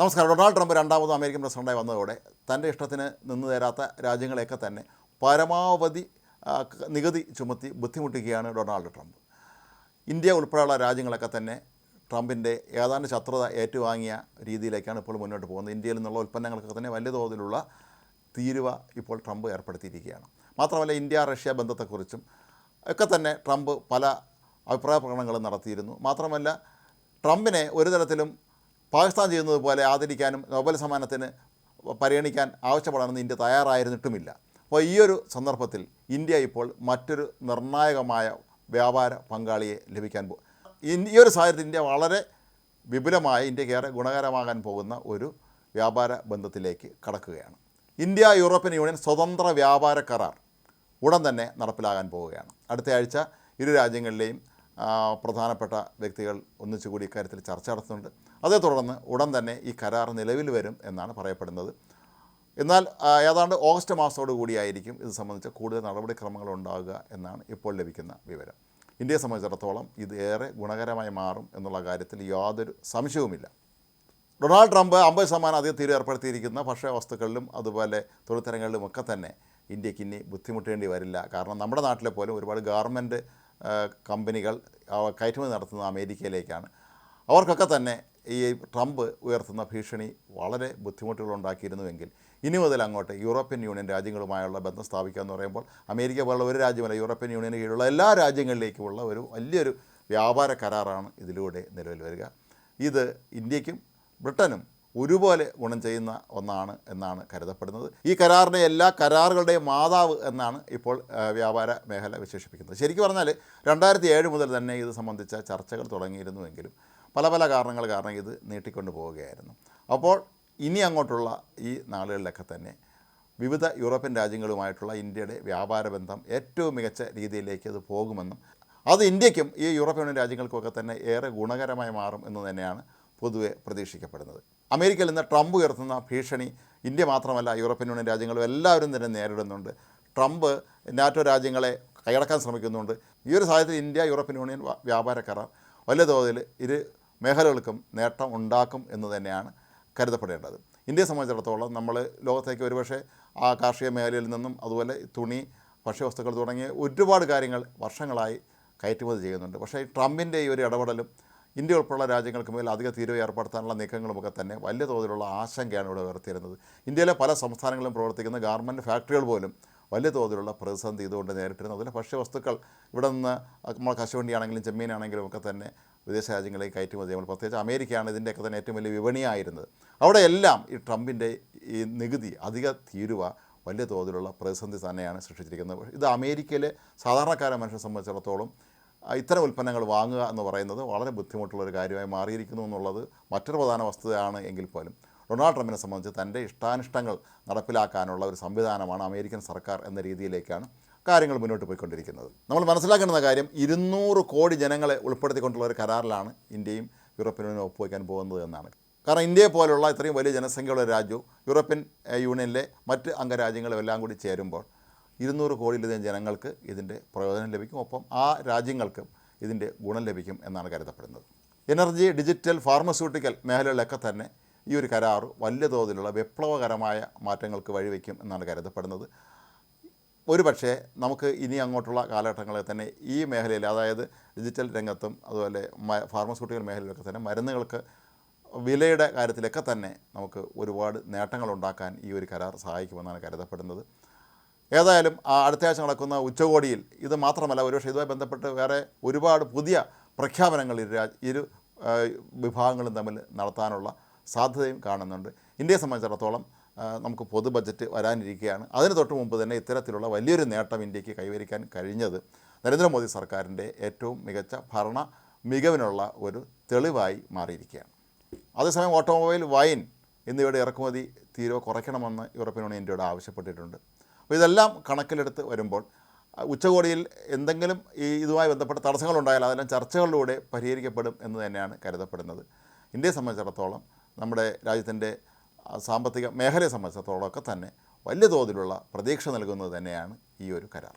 നമസ്കാരം. Donald Trump രണ്ടാമതും American പ്രസിഡന്റായി വന്നതോടെ തന്റെ ഇഷ്ടത്തിന് നിന്ന് തരാത്ത രാജ്യങ്ങളെയൊക്കെ തന്നെ പരമാവധി നികുതി ചുമത്തി ബുദ്ധിമുട്ടിക്കുകയാണ് ഡൊണാൾഡ് ട്രംപ്. ഇന്ത്യ ഉൾപ്പെടെയുള്ള രാജ്യങ്ങളൊക്കെ തന്നെ ട്രംപിന്റെ ഏതാണ്ട് ശത്രുത ഏറ്റുവാങ്ങിയ രീതിയിലേക്കാണ് ഇപ്പോൾ മുന്നോട്ട് പോകുന്നത്. ഇന്ത്യയിൽ നിന്നുള്ള ഉൽപ്പന്നങ്ങൾക്കൊക്കെ തന്നെ വലിയ തോതിലുള്ള തീരുവ ഇപ്പോൾ ട്രംപ് ഏർപ്പെടുത്തിയിരിക്കുകയാണ്. മാത്രമല്ല ഇന്ത്യ റഷ്യ ബന്ധത്തെക്കുറിച്ചും ഒക്കെ തന്നെ ട്രംപ് പല അഭിപ്രായ പ്രകടനങ്ങളും നടത്തിയിരുന്നു. മാത്രമല്ല ട്രംപിനെ ഒരു തരത്തിലും പാകിസ്ഥാൻ ചെയ്യുന്നത് പോലെ ആദരിക്കാനും നോബൽ സമ്മാനത്തിന് പരിഗണിക്കാൻ ആവശ്യപ്പെടാനൊന്നും ഇന്ത്യ തയ്യാറായിരുന്നിട്ടുമില്ല. അപ്പോൾ ഈ ഒരു സന്ദർഭത്തിൽ ഇന്ത്യ ഇപ്പോൾ മറ്റൊരു നിർണായകമായ വ്യാപാര പങ്കാളിയെ ലഭിക്കാൻ പോകും ഈ ഒരു സാഹചര്യത്തിൽ ഇന്ത്യ വളരെ വിപുലമായ ഇന്ത്യക്കേറെ ഗുണകരമാകാൻ പോകുന്ന ഒരു വ്യാപാര ബന്ധത്തിലേക്ക് കടക്കുകയാണ്. ഇന്ത്യ യൂറോപ്യൻ യൂണിയൻ സ്വതന്ത്ര വ്യാപാര കരാർ ഉടൻ തന്നെ നടപ്പിലാകാൻ പോവുകയാണ്. അടുത്ത ആഴ്ച ഇരു രാജ്യങ്ങളിലെയും പ്രധാനപ്പെട്ട വ്യക്തികൾ ഒന്നിച്ചുകൂടി ഇക്കാര്യത്തിൽ ചർച്ച നടത്തുന്നുണ്ട്. അതേ തുടർന്ന് ഉടൻ തന്നെ ഈ കരാർ നിലവിൽ വരും എന്നാണ് പറയപ്പെടുന്നത്. എന്നാൽ ഏതാണ്ട് ഓഗസ്റ്റ് മാസത്തോടു കൂടിയായിരിക്കും ഇത് സംബന്ധിച്ച് കൂടുതൽ നടപടിക്രമങ്ങൾ ഉണ്ടാകുക എന്നാണ് ഇപ്പോൾ ലഭിക്കുന്ന വിവരം. ഇന്ത്യയെ സംബന്ധിച്ചിടത്തോളം ഇത് ഏറെ ഗുണകരമായി മാറും എന്നുള്ള കാര്യത്തിൽ യാതൊരു സംശയവുമില്ല. ഡൊണാൾഡ് ട്രംപ് അമ്പത് ശതമാനം അധികം തീരെ ഏർപ്പെടുത്തിയിരിക്കുന്ന ഭക്ഷ്യവസ്തുക്കളിലും അതുപോലെ തൊഴിൽത്തരങ്ങളിലും ഒക്കെ തന്നെ ഇന്ത്യയ്ക്ക് ഇനി ബുദ്ധിമുട്ടേണ്ടി വരില്ല. കാരണം നമ്മുടെ നാട്ടിലെ പോലും ഒരുപാട് ഗാർമെന്റ് കമ്പനികൾ കയറ്റുമതി നടത്തുന്നത് അമേരിക്കയിലേക്കാണ്. അവർക്കൊക്കെ തന്നെ ഈ ട്രംപ് ഉയർത്തുന്ന ഭീഷണി വളരെ ബുദ്ധിമുട്ടുകൾ ഉണ്ടാക്കിയിരുന്നുവെങ്കിൽ ഇനി മുതൽ അങ്ങോട്ട് യൂറോപ്യൻ യൂണിയൻ രാജ്യങ്ങളുമായുള്ള ബന്ധം സ്ഥാപിക്കുക എന്ന് പറയുമ്പോൾ അമേരിക്ക പോലുള്ള ഒരു രാജ്യമല്ല യൂറോപ്യൻ യൂണിയന് കീഴിലുള്ള എല്ലാ രാജ്യങ്ങളിലേക്കുമുള്ള ഒരു വലിയൊരു വ്യാപാര കരാറാണ് ഇതിലൂടെ നിലവിൽ വരിക. ഇത് ഇന്ത്യക്കും ബ്രിട്ടനും ഒരുപോലെ ഗുണം ചെയ്യുന്ന ഒന്നാണ് എന്നാണ് കരുതപ്പെടുന്നത്. ഈ കരാറിനെ എല്ലാ കരാറുകളുടെയും മാതാവ് എന്നാണ് ഇപ്പോൾ വ്യാപാര മേഖല വിശേഷിപ്പിക്കുന്നത്. ശരിക്കും പറഞ്ഞാൽ രണ്ടായിരത്തി ഏഴ് മുതൽ തന്നെ ഇത് സംബന്ധിച്ച ചർച്ചകൾ തുടങ്ങിയിരുന്നുവെങ്കിലും പല പല കാരണങ്ങൾ കാരണം ഇത് നീട്ടിക്കൊണ്ടു പോവുകയായിരുന്നു. അപ്പോൾ ഇനി അങ്ങോട്ടുള്ള ഈ നാളുകളിലൊക്കെ തന്നെ വിവിധ യൂറോപ്യൻ രാജ്യങ്ങളുമായിട്ടുള്ള ഇന്ത്യയുടെ വ്യാപാര ബന്ധം ഏറ്റവും മികച്ച രീതിയിലേക്ക് അത് പോകുമെന്നും അത് ഇന്ത്യക്കും ഈ യൂറോപ്യൻ രാജ്യങ്ങൾക്കൊക്കെ തന്നെ ഏറെ ഗുണകരമായി മാറും എന്ന് തന്നെയാണ് പൊതുവെ പ്രതീക്ഷിക്കപ്പെടുന്നത്. അമേരിക്കയിൽ നിന്ന് ട്രംപ് ഉയർത്തുന്ന ഭീഷണി ഇന്ത്യ മാത്രമല്ല യൂറോപ്യൻ യൂണിയൻ രാജ്യങ്ങളും എല്ലാവരും തന്നെ നേരിടുന്നുണ്ട്. ട്രംപ് നാറ്റോ രാജ്യങ്ങളെ കൈയടക്കാൻ ശ്രമിക്കുന്നുണ്ട്. ഈ ഒരു സാഹചര്യത്തിൽ ഇന്ത്യ യൂറോപ്യൻ യൂണിയൻ വ്യാപാര കരാർ വലിയ തോതിൽ ഇരു മേഖലകൾക്കും നേട്ടം ഉണ്ടാക്കും എന്ന് തന്നെയാണ് കരുതപ്പെടേണ്ടത്. ഇന്ത്യയെ സംബന്ധിച്ചിടത്തോളം നമ്മൾ ലോകത്തേക്ക് ഒരുപക്ഷെ ആ കാർഷിക മേഖലയിൽ നിന്നും അതുപോലെ തുണി ഭക്ഷ്യവസ്തുക്കൾ തുടങ്ങിയ ഒരുപാട് കാര്യങ്ങൾ വർഷങ്ങളായി കയറ്റുമതി ചെയ്യുന്നുണ്ട്. പക്ഷേ ട്രംപിന്റെ ഈ ഒരു ഇടപെടലും ഇന്ത്യ ഉൾപ്പെടെയുള്ള രാജ്യങ്ങൾക്ക് മേൽ അധിക തീരുവ ഏർപ്പെടുത്താനുള്ള നീക്കങ്ങളുമൊക്കെ തന്നെ വലിയ തോതിലുള്ള ആശങ്കയാണ് ഇവിടെ ഉയർത്തിയിരുന്നത്. ഇന്ത്യയിലെ പല സംസ്ഥാനങ്ങളിലും പ്രവർത്തിക്കുന്ന ഗാർമെന്റ് ഫാക്ടറികൾ പോലും വലിയ തോതിലുള്ള പ്രതിസന്ധി ഇതുകൊണ്ട് നേരിട്ടിരുന്നു. അതുപോലെ ഭക്ഷ്യവസ്തുക്കൾ ഇവിടെ നിന്ന് നമ്മൾ കശുവണ്ടിയാണെങ്കിലും ചെമ്മീനാണെങ്കിലും ഒക്കെ തന്നെ വിദേശ രാജ്യങ്ങളിലേക്ക് കയറ്റുമതി ചെയ്യുമ്പോൾ പ്രത്യേകിച്ച് അമേരിക്കയാണ് ഇതിന്റെയൊക്കെ തന്നെ ഏറ്റവും വലിയ വിപണിയായിരുന്നത്. അവിടെയെല്ലാം ഈ ട്രംപിന്റെ ഈ നികുതി അധിക തീരുവ വലിയ തോതിലുള്ള പ്രതിസന്ധി തന്നെയാണ് സൃഷ്ടിച്ചിരിക്കുന്നത്. ഇത് അമേരിക്കയിലെ സാധാരണക്കാരെ മനുഷ്യനെ സംബന്ധിച്ചിടത്തോളം ഇത്തരം ഉൽപ്പന്നങ്ങൾ വാങ്ങുക എന്ന് പറയുന്നത് വളരെ ബുദ്ധിമുട്ടുള്ള ഒരു കാര്യമായി മാറിയിരിക്കുന്നു എന്നുള്ളത് മറ്റൊരു പ്രധാന വസ്തുതയാണ് എങ്കിൽ പോലും. ഡൊണാൾഡ് ട്രംപിനെ സംബന്ധിച്ച് തന്റെ ഇഷ്ടാനിഷ്ടങ്ങൾ നടപ്പിലാക്കാനുള്ള ഒരു സംവിധാനമാണ് അമേരിക്കൻ സർക്കാർ എന്ന രീതിയിലേക്കാണ് കാര്യങ്ങൾ മുന്നോട്ട് പോയിക്കൊണ്ടിരിക്കുന്നത്. നമ്മൾ മനസ്സിലാക്കേണ്ടുന്ന കാര്യം ഇരുന്നൂറ് കോടി ജനങ്ങളെ ഉൾപ്പെടുത്തിക്കൊണ്ടുള്ള ഒരു കരാറിലാണ് ഇന്ത്യയും യൂറോപ്യൻ യൂണിയനും ഒപ്പുവയ്ക്കാൻ പോകുന്നത് എന്നാണ്. കാരണം ഇന്ത്യയെ പോലുള്ള ഇത്രയും വലിയ ജനസംഖ്യയുള്ള രാജ്യവും യൂറോപ്യൻ യൂണിയനിലെ മറ്റ് അംഗരാജ്യങ്ങളും എല്ലാം കൂടി ചേരുമ്പോൾ ഇരുന്നൂറ് കോടിയിലധികം ജനങ്ങൾക്ക് ഇതിന്റെ പ്രയോജനം ലഭിക്കും. ഒപ്പം ആ രാജ്യങ്ങൾക്കും ഇതിന്റെ ഗുണം ലഭിക്കും എന്നാണ് കരുതപ്പെടുന്നത്. എനർജി ഡിജിറ്റൽ ഫാർമസ്യൂട്ടിക്കൽ മേഖലകളിലൊക്കെ തന്നെ ഈ ഒരു കരാർ വലിയ തോതിലുള്ള വിപ്ലവകരമായ മാറ്റങ്ങൾക്ക് വഴിവെക്കും എന്നാണ് കരുതപ്പെടുന്നത്. ഒരു പക്ഷേ നമുക്ക് ഇനി അങ്ങോട്ടുള്ള കാലഘട്ടങ്ങളിൽ തന്നെ ഈ മേഖലയിൽ അതായത് ഡിജിറ്റൽ രംഗത്തും അതുപോലെ ഫാർമസ്യൂട്ടിക്കൽ മേഖലയിലൊക്കെ തന്നെ മരുന്നുകൾക്ക് വിലയുടെ കാര്യത്തിലൊക്കെ തന്നെ നമുക്ക് ഒരുപാട് നേട്ടങ്ങളുണ്ടാക്കാൻ ഈ ഒരു കരാർ സഹായിക്കുമെന്നാണ് കരുതപ്പെടുന്നത്. ഏതായാലും അടുത്ത ആഴ്ച നടക്കുന്ന ഉച്ചകോടിയിൽ ഇത് മാത്രമല്ല ഒരുപക്ഷെ ഇതുമായി ബന്ധപ്പെട്ട് വേറെ ഒരുപാട് പുതിയ പ്രഖ്യാപനങ്ങൾ ഇരു രാജ് ഇരു വിഭാഗങ്ങളും തമ്മിൽ നടത്താനുള്ള സാധ്യതയും കാണുന്നുണ്ട്. ഇന്ത്യയെ സംബന്ധിച്ചിടത്തോളം നമുക്ക് പൊതു ബജറ്റ് വരാനിരിക്കുകയാണ് അതിന് തൊട്ട് മുമ്പ് തന്നെ ഇത്തരത്തിലുള്ള വലിയൊരു നേട്ടം ഇന്ത്യയ്ക്ക് കൈവരിക്കാൻ കഴിഞ്ഞത് നരേന്ദ്രമോദി സർക്കാരിന്റെ ഏറ്റവും മികച്ച ഭരണ മികവിനുള്ള ഒരു തെളിവായി മാറിയിരിക്കുകയാണ് അതേസമയം ഓട്ടോമൊബൈൽ വൈൻ എന്നിവയുടെ ഇറക്കുമതി തീരെ കുറയ്ക്കണമെന്ന് യൂറോപ്യൻ യൂണിയൻ ഇന്ത്യയോട് ആവശ്യപ്പെട്ടിട്ടുണ്ട്. അപ്പോൾ ഇതെല്ലാം കണക്കിലെടുത്ത് വരുമ്പോൾ ഉച്ചകോടിയിൽ എന്തെങ്കിലും ഈ ഇതുമായി ബന്ധപ്പെട്ട തടസ്സങ്ങളുണ്ടായാൽ അതെല്ലാം ചർച്ചകളിലൂടെ പരിഹരിക്കപ്പെടും എന്ന് തന്നെയാണ് കരുതപ്പെടുന്നത്. ഇന്ത്യയെ സംബന്ധിച്ചിടത്തോളം നമ്മുടെ രാജ്യത്തിന്റെ സാമ്പത്തിക മേഖലയെ സംബന്ധിച്ചിടത്തോളം ഒക്കെ തന്നെ വലിയ തോതിലുള്ള പ്രതീക്ഷ നൽകുന്നത് തന്നെയാണ് ഈ ഒരു കരാർ.